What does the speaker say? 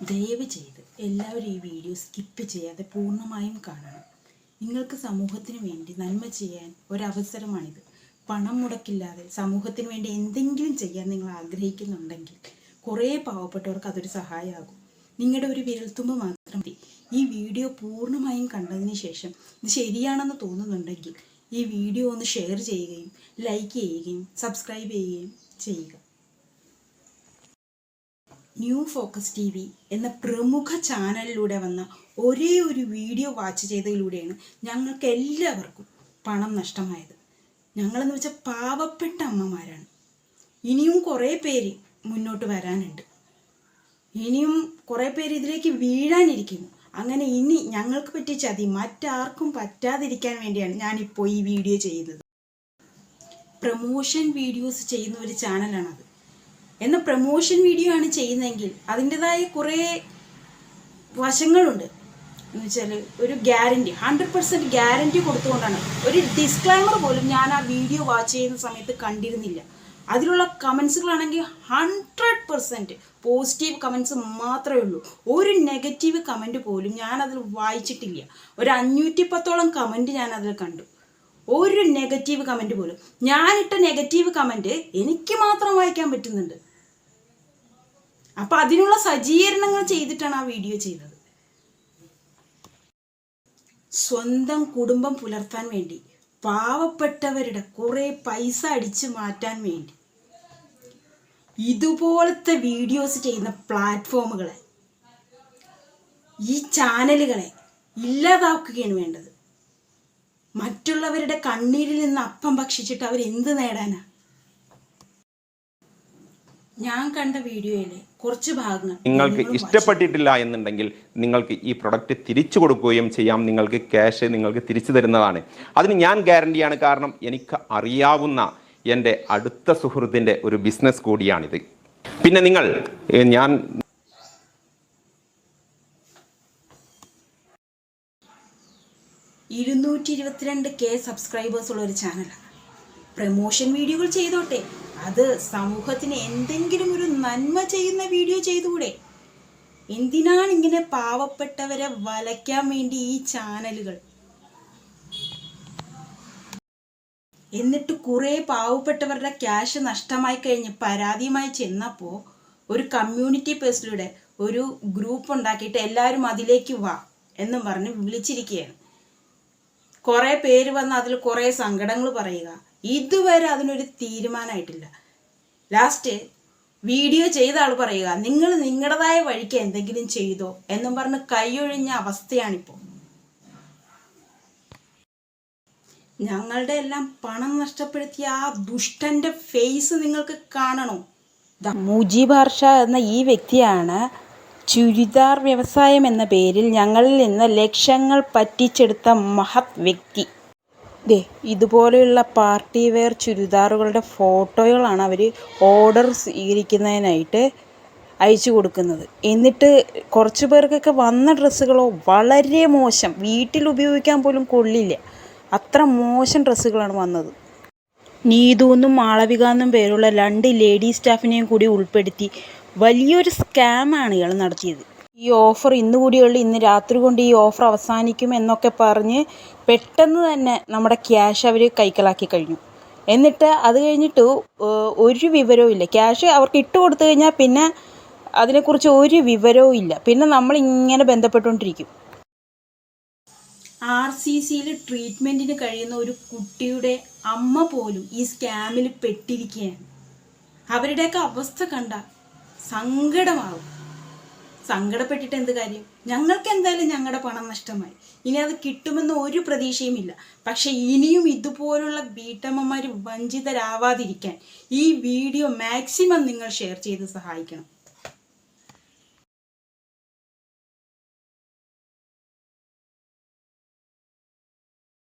ദയവ് ചെയ്ത് എല്ലാവരും ഈ വീഡിയോ സ്കിപ്പ് ചെയ്യാതെ പൂർണമായും കാണണം. നിങ്ങൾക്ക് സമൂഹത്തിന് വേണ്ടി നന്മ ചെയ്യാൻ ഒരവസരമാണിത്. പണം മുടക്കില്ലാതെ സമൂഹത്തിന് വേണ്ടി എന്തെങ്കിലും ചെയ്യാൻ നിങ്ങൾ ആഗ്രഹിക്കുന്നുണ്ടെങ്കിൽ കുറേ പാവപ്പെട്ടവർക്ക് അതൊരു സഹായമാകും. നിങ്ങളുടെ ഒരു വിരൽത്തുമ്പ് മാത്രം മതി. ഈ വീഡിയോ പൂർണമായും കണ്ടതിന് ശേഷം ഇത് ശരിയാണെന്ന് തോന്നുന്നുണ്ടെങ്കിൽ ഈ വീഡിയോ ഒന്ന് ഷെയർ ചെയ്യുകയും ലൈക്ക് ചെയ്യുകയും സബ്സ്ക്രൈബ് ചെയ്യുകയും ചെയ്യുക. ന്യൂ ഫോക്കസ് ടി വി എന്ന പ്രമുഖ ചാനലിലൂടെ വന്ന ഒരേ ഒരു വീഡിയോ വാച്ച് ചെയ്തതിലൂടെയാണ് ഞങ്ങൾക്ക് എല്ലാവർക്കും പണം നഷ്ടമായത്. ഞങ്ങളെന്ന് വെച്ചാൽ പാവപ്പെട്ട അമ്മമാരാണ്. ഇനിയും കുറേ പേര് മുന്നോട്ട് വരാനുണ്ട്. ഇനിയും കുറേ പേര് ഇതിലേക്ക് വീഴാനിരിക്കുന്നു. അങ്ങനെ ഇനി ഞങ്ങൾക്ക് പറ്റിയ ചതി മറ്റാർക്കും പറ്റാതിരിക്കാൻ വേണ്ടിയാണ് ഞാനിപ്പോൾ ഈ വീഡിയോ ചെയ്യുന്നത്. പ്രമോഷൻ വീഡിയോസ് ചെയ്യുന്ന ഒരു ചാനലാണത്. എന്ന പ്രൊമോഷൻ വീഡിയോ ആണ് ചെയ്യുന്നതെങ്കിൽ അതിന്റെതായ കുറേ വശങ്ങളുണ്ട്. എന്ന് വെച്ചാൽ ഒരു ഗ്യാരണ്ടി ഹൺഡ്രഡ് പെർസെന്റ് ഗ്യാരണ്ടി കൊടുത്തുകൊണ്ടാണ്. ഒരു ഡിസ്ക്ലൈമർ പോലും ഞാൻ ആ വീഡിയോ വാച്ച് ചെയ്യുന്ന സമയത്ത് കണ്ടിരുന്നില്ല. അതിലുള്ള കമൻസുകളാണെങ്കിൽ ഹൺഡ്രഡ് പെർസെന്റ് പോസിറ്റീവ് കമൻസ് മാത്രമേ ഉള്ളൂ. ഒരു നെഗറ്റീവ് കമന്റ് പോലും ഞാൻ അതിൽ വായിച്ചിട്ടില്ല. ഒരു അഞ്ഞൂറ്റി പത്തോളം കമന്റ് ഞാൻ അതിൽ കണ്ടു. ഒരു നെഗറ്റീവ് കമന്റ് പോലും. ഞാനിട്ട നെഗറ്റീവ് കമന്റ് എനിക്ക് മാത്രം വായിക്കാൻ പറ്റുന്നുണ്ട്. അപ്പം അതിനുള്ള സജ്ജീകരണങ്ങൾ ചെയ്തിട്ടാണ് ആ വീഡിയോ ചെയ്തത്. സ്വന്തം കുടുംബം പുലർത്താൻ വേണ്ടി പാവപ്പെട്ടവരുടെ കുറേ പൈസ അടിച്ചു മാറ്റാൻ വേണ്ടി. ഇതുപോലത്തെ വീഡിയോസ് ചെയ്യുന്ന പ്ലാറ്റ്ഫോമുകളെ ഈ ചാനലുകളെ ഇല്ലാതാക്കുകയാണ് വേണ്ടത്. മറ്റുള്ളവരുടെ കണ്ണീരിൽ നിന്ന് അപ്പം ഭക്ഷിച്ചിട്ട് അവരെന്ത് എന്ത് നേടാനാ? ഞാൻ കണ്ട വീഡിയോയിലെ കുറച്ച് ഭാഗങ്ങൾ നിങ്ങൾക്ക് ഇഷ്ടപ്പെട്ടിട്ടില്ല എന്നുണ്ടെങ്കിൽ നിങ്ങൾക്ക് ഈ പ്രൊഡക്റ്റ് തിരിച്ചു കൊടുക്കുകയും ചെയ്യാം. നിങ്ങൾക്ക് ക്യാഷ് നിങ്ങൾക്ക് തിരിച്ചു തരുന്നതാണ്. അതിന് ഞാൻ ഗ്യാരണ്ടിയാണ് കാരണം എനിക്ക് അറിയാവുന്ന എന്റെ അടുത്ത സുഹൃത്തിന്റെ ഒരു ബിസിനസ് കൂടിയാണിത്. പിന്നെ നിങ്ങൾ ഞാൻ ഇരുന്നൂറ്റി ഇരുപത്തിരണ്ട് കെ സബ്സ്ക്രൈബേഴ്സ് ഉള്ള ഒരു ചാനലാണ് പ്രമോഷൻ വീഡിയോകൾ ചെയ്തോട്ടെ. അത് സമൂഹത്തിന് എന്തെങ്കിലും ഒരു നന്മ ചെയ്യുന്ന വീഡിയോ ചെയ്തുകൂടെ? എന്തിനാണ് ഇങ്ങനെ പാവപ്പെട്ടവരെ വലയ്ക്കാൻ വേണ്ടി ഈ ചാനലുകൾ? എന്നിട്ട് കുറെ പാവപ്പെട്ടവരുടെ ക്യാഷ് നഷ്ടമായി കഴിഞ്ഞ് പരാതിയുമായി ചെന്നപ്പോൾ ഒരു കമ്മ്യൂണിറ്റി പേഴ്സിലൂടെ ഒരു ഗ്രൂപ്പ് ഉണ്ടാക്കിയിട്ട് എല്ലാവരും അതിലേക്ക് വാ എന്നും പറഞ്ഞ് വിളിച്ചിരിക്കുകയാണ്. കുറേ പേര് വന്ന് അതിൽ കുറേ സങ്കടങ്ങൾ പറയുക. ഇതുവരെ അതിനൊരു തീരുമാനമായിട്ടില്ല ലാസ്റ്റ് വീഡിയോ ചെയ്ത ആൾ പറയുക നിങ്ങൾ നിങ്ങളുടേതായ വഴിക്ക് എന്തെങ്കിലും ചെയ്തോ എന്നും പറഞ്ഞ് കൈയൊഴിഞ്ഞ അവസ്ഥയാണിപ്പോൾ ഞങ്ങളുടെ എല്ലാം പണം നഷ്ടപ്പെടുത്തിയ ആ ദുഷ്ടന്റെ ഫേസ് നിങ്ങൾക്ക് കാണണോ? മുജീബ് ഹർഷ എന്ന ഈ വ്യക്തിയാണ് ചുരിദാർ വ്യവസായം എന്ന പേരിൽ ഞങ്ങളിൽ നിന്ന് ലക്ഷങ്ങൾ പറ്റിച്ചെടുത്ത മഹത് വ്യക്തി. ദേ ഇതുപോലെയുള്ള പാർട്ടി വെയർ ചുരിദാറുകളുടെ ഫോട്ടോകളാണ് അവർ ഓർഡർ സ്വീകരിക്കുന്നതിനായിട്ട് അയച്ചു കൊടുക്കുന്നത്. എന്നിട്ട് കുറച്ച് പേർക്കൊക്കെ വന്ന ഡ്രസ്സുകളോ വളരെ മോശം. വീട്ടിൽ ഉപയോഗിക്കാൻ പോലും കൊള്ളില്ല. അത്ര മോശം ഡ്രസ്സുകളാണ് വന്നത്. നീതു എന്നും മാളവിക എന്നും പേരുള്ള രണ്ട് ലേഡി സ്റ്റാഫിനെയും കൂടി ഉൾപ്പെടുത്തി വലിയൊരു സ്കാമാണ് ഇയാൾ നടത്തിയത്. ഈ ഓഫർ ഇന്ന് കൂടിയുള്ള ഇന്ന് രാത്രി കൊണ്ട് ഈ ഓഫർ അവസാനിക്കും എന്നൊക്കെ പറഞ്ഞ് പെട്ടെന്ന് തന്നെ നമ്മുടെ ക്യാഷ് അവർ കൈക്കലാക്കി കഴിഞ്ഞു. എന്നിട്ട് അത് കഴിഞ്ഞിട്ട് ഒരു വിവരവും ഇല്ല. ക്യാഷ് അവർക്ക് ഇട്ട് കൊടുത്തു കഴിഞ്ഞാൽ പിന്നെ അതിനെക്കുറിച്ച് ഒരു വിവരവും ഇല്ല. പിന്നെ നമ്മൾ ഇങ്ങനെ ബന്ധപ്പെട്ടുകൊണ്ടിരിക്കും. ആർ സി സിയിൽ ട്രീറ്റ്മെന്റിന് കഴിയുന്ന ഒരു കുട്ടിയുടെ അമ്മ പോലും ഈ സ്കാമിൽ പെട്ടിരിക്കുകയാണ്. അവരുടെയൊക്കെ അവസ്ഥ കണ്ട സങ്കടമാവും. സങ്കടപ്പെട്ടിട്ട് എന്ത് കാര്യം? ഞങ്ങൾക്ക് എന്തായാലും ഞങ്ങളുടെ പണം നഷ്ടമായി. ഇനി അത് കിട്ടുമെന്ന് ഒരു പ്രതീക്ഷയുമില്ല. പക്ഷെ ഇനിയും ഇതുപോലുള്ള വീട്ടമ്മമാർ വഞ്ചിതരാവാതിരിക്കാൻ ഈ വീഡിയോ മാക്സിമം നിങ്ങൾ ഷെയർ ചെയ്ത് സഹായിക്കണം.